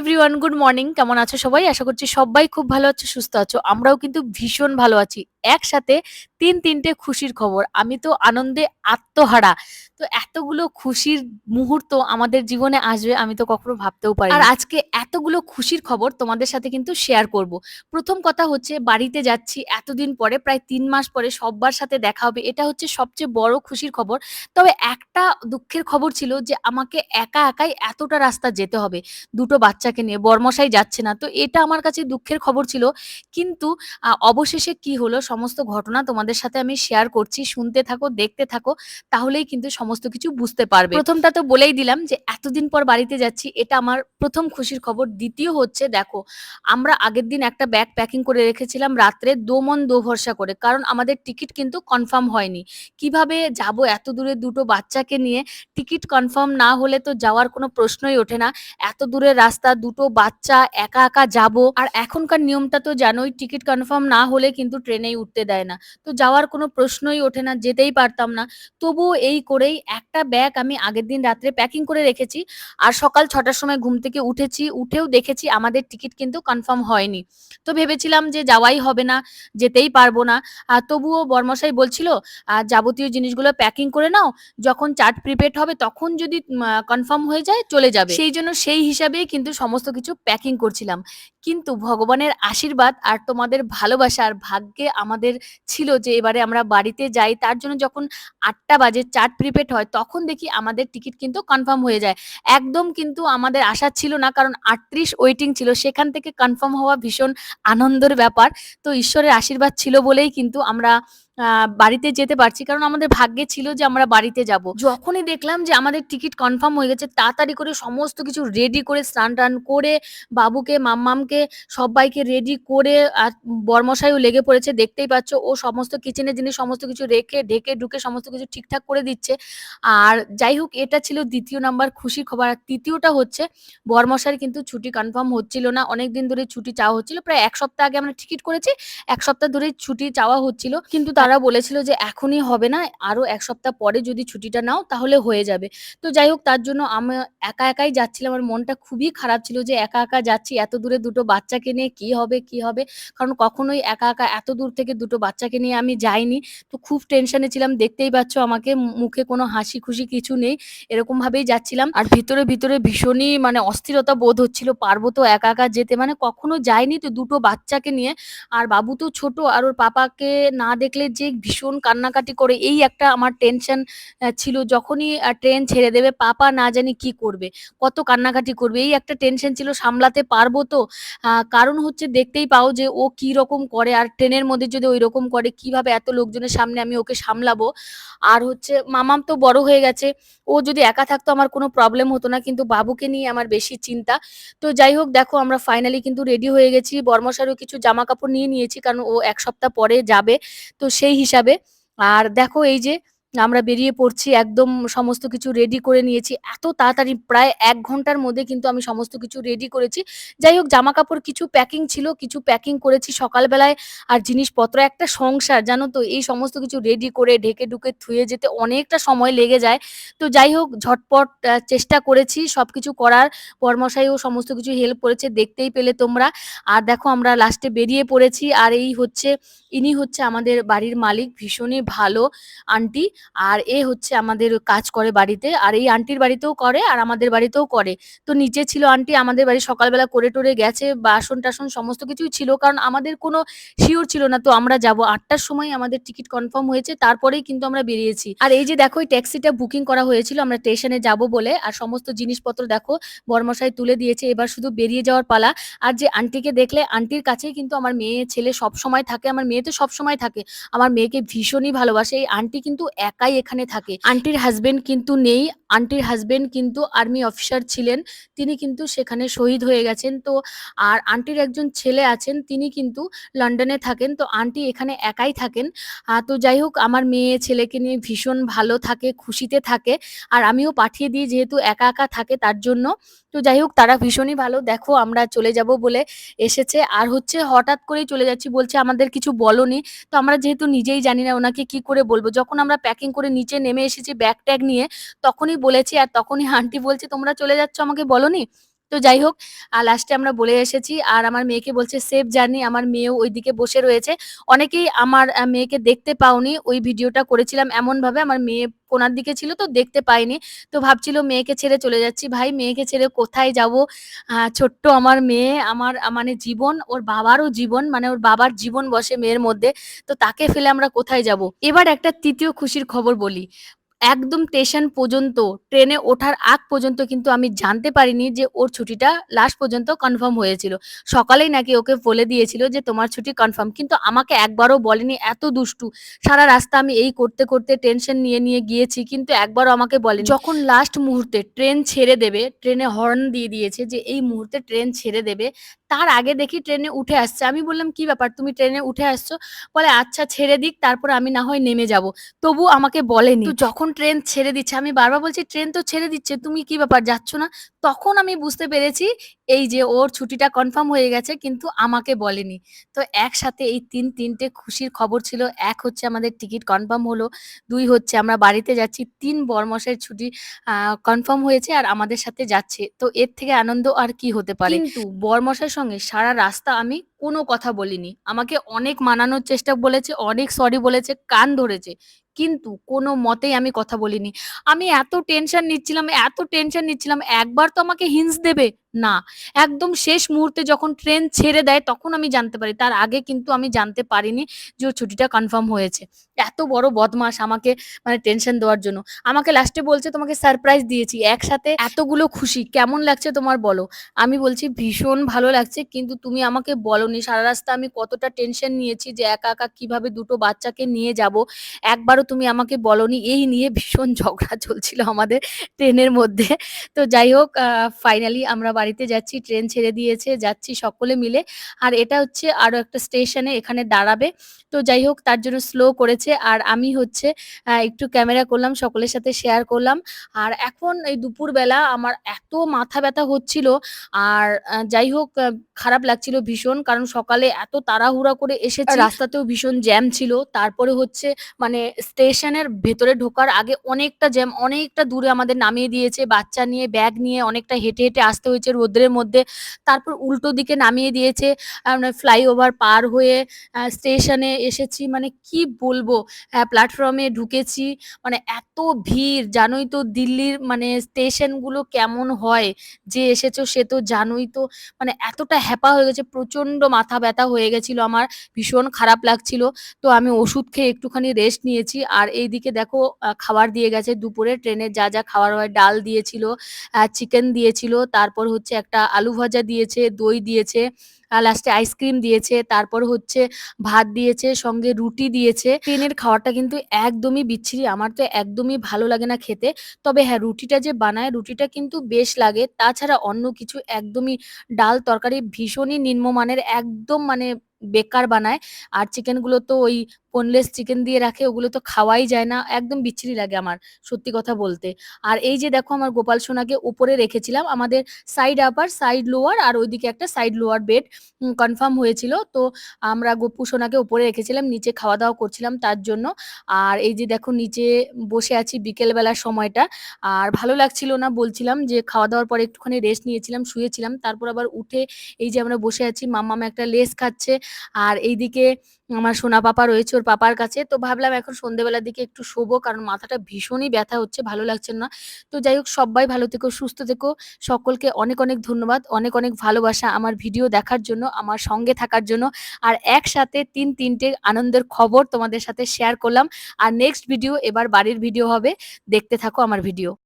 Everyone good morning কেমন আছো সবাই? আশা করছি সবাই খুব ভালো আছো, সুস্থ আছো। আমরাও কিন্তু ভীষণ ভালো আছি। একসাথে তিন তিনটে খুশির খবর। আমি তো আনন্দে আত্মহারা। তো এতগুলো খুশির মুহূর্ত আমাদের জীবনে আসবে, আমি তো কখনো ভাবতেও পারি আর আজকে এতগুলো খুশির খবর তোমাদের সাথে কিন্তু শেয়ার করব। প্রথম কথা হচ্ছে, বাড়িতে যাচ্ছি এতদিন পরে, প্রায় তিন মাস পরে সব্বার সাথে দেখা হবে। এটা হচ্ছে সবচেয়ে বড় খুশির খবর। তবে একটা দুঃখের খবর ছিল যে, আমাকে একা একাই এতটা রাস্তা যেতে হবে। দুটো বাচ্চাকে নিয়ে, বরমশাই যাচ্ছে না। তো এটা আমার কাছে দুঃখের খবর ছিল। কিন্তু অবশেষে কি হলো, সমস্ত ঘটনা তোমাদের সাথে আমি শেয়ার করছি। শুনতে থাকো, দেখতে থাকো, তাহলেই কিন্তু সমস্ত কিছু বুঝতে পারবে। প্রথমটা তো বলেই দিলাম যে, এতদিন পর বাড়িতে যাচ্ছি, এটা আমার প্রথম খুশির খবর। দ্বিতীয় হচ্ছে, দেখো, আমরা আগের দিন একটা ব্যাগ প্যাকিং করে রেখেছিলাম রাত্রে দোমন দো ভরসা করে। কারণ আমাদের টিকিট কিন্তু কনফার্ম হয়নি। কীভাবে যাব এত দূরে দুটো বাচ্চাকে নিয়ে? টিকিট কনফার্ম না হলে তো যাওয়ার কোনো প্রশ্নই ওঠে না। এত দূরের রাস্তা দুটো বাচ্চা, একা একা যাব। আর এখনকার নিয়মটা তো জানোই, টিকিট কনফার্ম না হলে কিন্তু ট্রেনেই উঠতে দেয় না। তো যাওয়ার কোনো প্রশ্নই ওঠে না, যেতেই পারতাম না। তবুও এই করেই একটা ব্যাগ আমি আগের দিন রাত্রে প্যাকিং করে রেখেছি। আর সকাল ছটার সময় ঘুম থেকে উঠেছি, উঠেও দেখেছি আমাদের টিকিট কিন্তু কনফার্ম হয়নি। তো ভেবেছিলাম যে যাওয়াই হবে না, যেতেই পারব না। আর তবুও বর্মশাই বলছিল যাবতীয় জিনিসগুলো প্যাকিং করে নাও, যখন চার্ট প্রিপেড হবে তখন যদি কনফার্ম হয়ে যায়, চলে যাবে। সেই জন্য সেই হিসাবেই কিন্তু সমস্ত কিছু প্যাকিং করছিলাম। কিন্তু ভগবানের আশীর্বাদ আর তোমাদের ভালোবাসা আর ভাগ্যে আমাদের ছিল যে এবারে আমরা বাড়িতে যাই, তার জন্য যখন আটটা বাজে চার্ট প্রিপেড হয়, তখন দেখি আমাদের টিকিট কিন্তু কনফার্ম হয়ে যায়। একদম কিন্তু আমাদের আশা ছিল না, কারণ আটত্রিশ ওয়েটিং ছিল। সেখান থেকে কনফার্ম হওয়া ভীষণ আনন্দের ব্যাপার। তো ঈশ্বরের আশীর্বাদ ছিল বলেই কিন্তু আমরা বাড়িতে যেতে পারছি। কারণ আমাদের ভাগ্যে ছিল যে আমরা বাড়িতে যাব। যখনই দেখলাম যে আমাদের টিকিট কনফার্ম হয়ে গেছে, তাড়াতাড়ি করে সমস্ত কিছু রেডি করে স্নান টান করে, বাবুকে, মাম্মামকে সবাইকে রেডি করে, আর বর্মশাইও লেগে পড়েছে, দেখতেই পাচ্ছ, ও সমস্ত কিচেনের জিনিস সমস্ত কিছু রেখে, ঢেকে, ঢুকে সমস্ত কিছু ঠিকঠাক করে দিচ্ছে। আর যাই হোক, এটা ছিল দ্বিতীয় নাম্বার খুশি খবর। আর তৃতীয়টা হচ্ছে বর্মশাইয়ের কিন্তু ছুটি কনফার্ম হচ্ছিল না। অনেক দিন ধরে ছুটি চাওয়া হচ্ছিল। প্রায় এক সপ্তাহ আগে আমরা টিকিট করেছি, এক সপ্তাহ ধরে ছুটি চাওয়া হচ্ছিল। কিন্তু তারা বলেছিল যে এখনই হবে না, আরও এক সপ্তাহ পরে যদি ছুটিটা নাও তাহলে হয়ে যাবে। তো যাই হোক, তার জন্য আমি একা একাই যাচ্ছিলাম। আমার মনটা খুবই খারাপ ছিল যে একা একা যাচ্ছি, এত দূরে দুটো বাচ্চাকে নিয়ে কি হবে কি হবে? কারণ কখনোই একা একা এত দূর থেকে দুটো বাচ্চাকে নিয়ে আমি যাইনি। তো খুব টেনশনে ছিলাম, দেখতেই পাচ্ছ আমাকে মুখে কোনো হাসি খুশি কিছু নেই এরকম ভাবেই যাচ্ছিলাম। আর ভিতরে ভিতরে ভীষণই মানে অস্থিরতা বোধ হচ্ছিল, পারব তো একা একা যেতে? মানে কখনো যাইনি তো দুটো বাচ্চাকে নিয়ে। আর বাবু তো ছোট, আর ওর পাপাকে না দেখলে যে ভীষণ কান্নাকাটি করে এই একটা আমার টেনশন ছিল। যখনই ট্রেন ছেড়ে দেবে, পাপা না জানি কি করবে, কত কান্নাকাটি করবে। এই একটা টেনশন ছিল, সামলাতে পারব তো? কারণ হচ্ছে দেখতেই পাও যে ও কি রকম করে, আর ট্রেনের মধ্যে যদি ওই রকম করে, কীভাবে এত লোকজনের সামনে আমি ওকে সামলাবো? আর হচ্ছে মামাম তো বড় হয়ে গেছে, ও যদি একা থাকতো আমার কোনো প্রবলেম হতো না, কিন্তু বাবুকে নিয়ে আমার বেশি চিন্তা। তো যাই হোক, দেখো আমরা ফাইনালি কিন্তু রেডি হয়ে গেছি। বর্মশারও কিছু জামা কাপড় নিয়ে নিয়েছি, কারণ ও এক সপ্তাহ পরে যাবে। তো সেই হিসাবে। আর দেখো এই যে আমরা বেরিয়ে পড়ছি, একদম সমস্ত কিছু রেডি করে নিয়েছি। এত তাড়াতাড়ি প্রায় এক ঘণ্টার মধ্যে কিন্তু আমি সমস্ত কিছু রেডি করেছি। যাই হোক জামা কাপড় কিছু প্যাকিং ছিল, কিছু প্যাকিং করেছি সকালবেলায়। আর জিনিসপত্র, একটা সংসার, জানো তো, এই সমস্ত কিছু রেডি করে ঢেকে ঢুকে থুয়ে যেতে অনেকটা সময় লেগে যায়। তো যাই হোক, ঝটপট চেষ্টা করেছি সব কিছু করার। পরমশাইও সমস্ত কিছু হেল্প করেছে, দেখতেই পেলে তোমরা। আর দেখো, আমরা লাস্টে বেরিয়ে পড়েছি। আর এই হচ্ছে, ইনি হচ্ছে আমাদের বাড়ির মালিক, ভীষণই ভালো আন্টি। আর এ হচ্ছে আমাদের কাজ করে বাড়িতে, আর এই আন্টির বাড়িতেও করে আর আমাদের বাড়িতেও করে। তো নিচে ছিল আন্টি, আমাদের বাড়ি সকালবেলা করে টোরে গেছে, বাসন টাসন সমস্ত কিছুই ছিল, কারণ আমাদের কোনো শিওর ছিল না। তো আমরা যাব আটটার সময় আমাদের টিকিট কনফার্ম হয়েছে, তারপরেই কিন্তু আমরা বেরিয়েছি। আর এই যে দেখো, এই ট্যাক্সিটা বুকিং করা হয়েছিল, আমরা স্টেশনে যাব বলে, আর সমস্ত জিনিসপত্র দেখো, বর্মশাই তুলে দিয়েছে, এবার শুধু বেরিয়ে যাওয়ার পালা। আর যে আন্টিকে দেখলে, আন্টির কাছেই কিন্তু আমার মেয়ে, ছেলে সব সময় থাকে, আমার মেয়ে তো সব সময় থাকে। আমার মেয়েকে ভীষণই ভালোবাসে, এই আন্টি কিন্তু একাই এখানে থাকে। আন্টির হাজবেন্ড কিন্তু নেই। আন্টির হাজবেন্ড কিন্তু আর্মি অফিসার ছিলেন। তিনি কিন্তু সেখানে শহীদ হয়ে গেছেন। তো আর আন্টির একজন ছেলে আছেন, তিনি কিন্তু লন্ডনে থাকেন। তো আন্টি এখানে একাই থাকেন। তো যাই হোক, আমার মেয়ে ছেলেকে নিয়ে ভীষণ ভালো থাকে, খুশিতে থাকে। আর আমিও পাঠিয়ে দিই যেহেতু একা একা থাকে তার জন্য। তো যাই হোক, তারা ভীষণই ভালো। দেখো, আমরা চলে যাব বলে এসেছে। আর হচ্ছে হঠাৎ করেই চলে যাচ্ছি বলছে, আমাদের কিছু বলনি। তো আমরা যেহেতু নিজেই জানি না ওনাকে কি করে বলব। যখন আমরা প্যাকিং করে নিচে নেমে এসেছি ব্যাগ ট্যাগ নিয়ে। তখনই বলেছি আর তখনই আন্টি বলছে, তোমরা চলে যাচ্ছ আমাকে বলনি? তো যাই হোক আ লাস্টে আমরা বলে এসেছি আর আমার মেয়েকে বলছে সেফ জার্নি আমার মেয়েও ওইদিকে বসে রয়েছে। অনেকেই আমার মেয়েকে দেখতে পাওনি। ওই ভিডিওটা করেছিলাম এমনভাবে আমার মেয়ে কোনার দিকে ছিল তো দেখতে পাইনি তো ভাবছিল মেয়েকে ছেড়ে চলে যাচ্ছি। ভাই মেয়েকে ছেড়ে কোথায় যাব? ছোট্ট আমার মেয়ে আমার মানে জীবন, ওর বাবারও জীবন মানে ওর বাবার জীবন বসে মেয়ের মধ্যে। তো তাকে ফেলে আমরা কোথায় যাব? এবার একটা তৃতীয় খুশির খবর বলি। একদম স্টেশন পর্যন্ত ট্রেনে ওঠার আগ পর্যন্ত কিন্তু আমি জানতে পারিনি যে ওর ছুটিটা লাস্ট পর্যন্ত কনফার্ম হয়েছিল। সকালেই নাকি ওকে বলে দিয়েছিল যে তোমার ছুটি কনফার্ম। কিন্তু আমাকে একবারও বলেনি এত দুষ্টু। সারা রাস্তা আমি এই করতে, করতে টেনশন নিয়ে, নিয়ে গিয়েছি কিন্তু একবারও আমাকে বলেনি। যখন লাস্ট মুহূর্তে ট্রেন ছেড়ে দেবে, ট্রেনে হর্ন দিয়ে দিয়েছে যে এই মুহূর্তে ট্রেন ছেড়ে দেবে। তার আগে দেখি ট্রেনে উঠে আসছে। আমি বললাম, "কি ব্যাপার তুমি ট্রেনে উঠে আসছো?" বলে, "আচ্ছা ছেড়ে দিক তারপর আমি না হয় নেমে যাব তবু আমাকে বলেনি। তো যখন ট্রেন ছেড়ে দিচ্ছে আমি বারবার বলছি, "ট্রেন তো ছেড়ে দিচ্ছে, তুমি কি ব্যাপার যাচ্ছ না?" তখন আমি বুঝতে পেরেছি এই যে ওর ছুটিটা কনফার্ম হয়ে গেছে কিন্তু আমাকে বলেনি। তো একসাথে এই তিন তিনটে খুশির খবর ছিল। এক হচ্ছে আমাদের টিকিট কনফার্ম হলো, দুই হচ্ছে আমরা বাড়িতে যাচ্ছি, তিন বরমশাইয়ের ছুটি কনফার্ম হয়েছে আর আমাদের সাথে যাচ্ছে। তো এর থেকে আনন্দ আর কি হতে পারে? কিন্তু বরমশাইয়ের সঙ্গে সারা রাস্তা আমি কোনো কথা বলিনি। আমাকে অনেক মানানোর চেষ্টা বলেছে, অনেক সরি বলেছে, কান ধরেছে। কিন্তু কোনো মতেই আমি কথা বলিনি। আমি এত টেনশন নিচ্ছিলাম, এত টেনশন নিচ্ছিলাম, একবার তো আমাকে হিন্টস দেবে। না, একদম শেষ মুহূর্তে যখন ট্রেন ছেড়ে দেয় তখন আমি জানতে পারি। তার আগে কিন্তু আমি জানতে পারিনি যে ওর ছুটিটা কনফার্ম হয়েছে। এত বড় বদমাশ আমাকে মানে টেনশন দেওয়ার জন্য। আমাকে লাস্টে বলছে, "তোমাকে সারপ্রাইজ দিয়েছি। একসাথে এতগুলো খুশি কেমন লাগছে তোমার বলো?" আমি বলছি, "ভীষণ ভালো লাগছে কিন্তু তুমি আমাকে বলোনি। সারা রাস্তা আমি কতটা টেনশন নিয়েছি যে একা, একা কীভাবে দুটো বাচ্চাকে নিয়ে যাব। একবারও তুমি আমাকে বলোনি।" এই নিয়ে ভীষণ ঝগড়া চলছিল আমাদের ট্রেনের মধ্যে। তো যাই হোক ফাইনালি আমরা বাড়িতে যাচ্ছি। ট্রেন ছেড়ে দিয়েছে, যাচ্ছি সকলে মিলে। আর এটা হচ্ছে আরও একটা স্টেশনে এখানে দাঁড়াবে। তো যাই হোক তার জন্য স্লো করেছে। আর আমি হচ্ছে একটু ক্যামেরা করলাম, সকলের সাথে শেয়ার করলাম। আর এখন এই দুপুরবেলা আমার এত মাথা ব্যথা হচ্ছিল আর যাই হোক খারাপ লাগছিল ভীষণ। কারণ সকালে এত তাড়াহুড়া করে এসেছি। রাস্তাতেও ভীষণ জ্যাম ছিল। তারপরে হচ্ছে মানে স্টেশনের ভেতরে ঢোকার আগে অনেকটা জ্যাম, অনেকটা দূরে আমাদের নামিয়ে দিয়েছে। বাচ্চা নিয়ে, ব্যাগ নিয়ে অনেকটা হেঁটে, হেঁটে আসতে হয়েছে রৌদ্রের মধ্যে। তারপর উল্টো দিকে নামিয়ে দিয়েছে। আ মানে ফ্লাইওভার পার হয়ে স্টেশনে এসেছি। মানে কি বলব? প্ল্যাটফর্মে ঢুকেছি। মানে এত ভিড় জানোই তো দিল্লির মানে স্টেশনগুলো কেমন হয়? যে এসেছ সে তো জানোই তো। মানে এতটা হ্যাপা হয়ে গেছে, প্রচণ্ড মাথা ব্যথা হয়ে গেছিল আমার। ভীষণ খারাপ লাগছিল। তো আমি ওষুধ খেয়ে একটুখানি রেস্ট নিয়েছি। আর এইদিকে দেখো খাবার দিয়ে গেছে দুপুরে ট্রেনের যা, যা খাবার হয় ডাল দিয়েছিল, চিকেন দিয়েছিল, তারপর হচ্ছে একটা আলু ভাজা দিয়েছে, দই দিয়েছে, লাস্টে আইসক্রিম দিয়েছে, তারপর হচ্ছে ভাত দিয়েছে, সঙ্গে রুটি দিয়েছে। ট্রেনের খাওয়ারটা কিন্তু একদমই বিচ্ছিরি। আমার তো একদমই ভালো লাগে না খেতে। তবে হ্যাঁ, রুটিটা যে বানায় রুটিটা কিন্তু বেশ লাগে। তাছাড়া অন্য কিছু একদমই ডাল তরকারি ভীষণই নিম্নমানের একদম মানে বেকার বানায়। আর চিকেনগুলো তো ওই বোনলেস চিকেন দিয়ে রাখে ওগুলো তো খাওয়াই যায় না। একদম বিচ্ছিরি লাগে আমার সত্যি কথা বলতে। আর এই যে দেখো আমার গোপাল সোনাকে উপরে রেখেছিলাম। আমাদের সাইড আপার, সাইড লোয়ার আর ওইদিকে একটা সাইড লোয়ার বেড কনফার্ম হয়েছিল। তো আমরা গোপু সোনাকে উপরে রেখেছিলাম। নিচে খাওয়া-দাওয়া করছিলাম তার জন্য। আর এই যে দেখো নিচে বসে আছি বিকেল বেলার সময়টা। আর ভালো লাগছিল না বলছিলাম যে খাওয়া-দাওয়ার পরে একটুখানি রেস্ট নিয়েছিলাম, শুয়েছিলাম। তারপর আবার উঠে এই যে আমরা বসে আছি মাম্মাম একটা লেস খাচ্ছে। আর এইদিকে আমার সোনা পাপা রয়েছে ওর পাপার কাছে। তো ভাবলাম এখন সন্ধ্যেবেলার দিকে একটু শোবো কারণ মাথাটা ভীষণই ব্যথা হচ্ছে, ভালো লাগছে না। তো যাই হোক সব্বাই ভালো থেকো, সুস্থ থেকো। সকলকে অনেক, অনেক ধন্যবাদ। অনেক, অনেক ভালোবাসা আমার ভিডিও দেখার জন্য, আমার সঙ্গে থাকার জন্য। আর একসাথে তিন তিনটে আনন্দের খবর তোমাদের সাথে শেয়ার করলাম। আর নেক্সট ভিডিও এবার বাড়ির ভিডিও হবে। দেখতে থাকো আমার ভিডিও।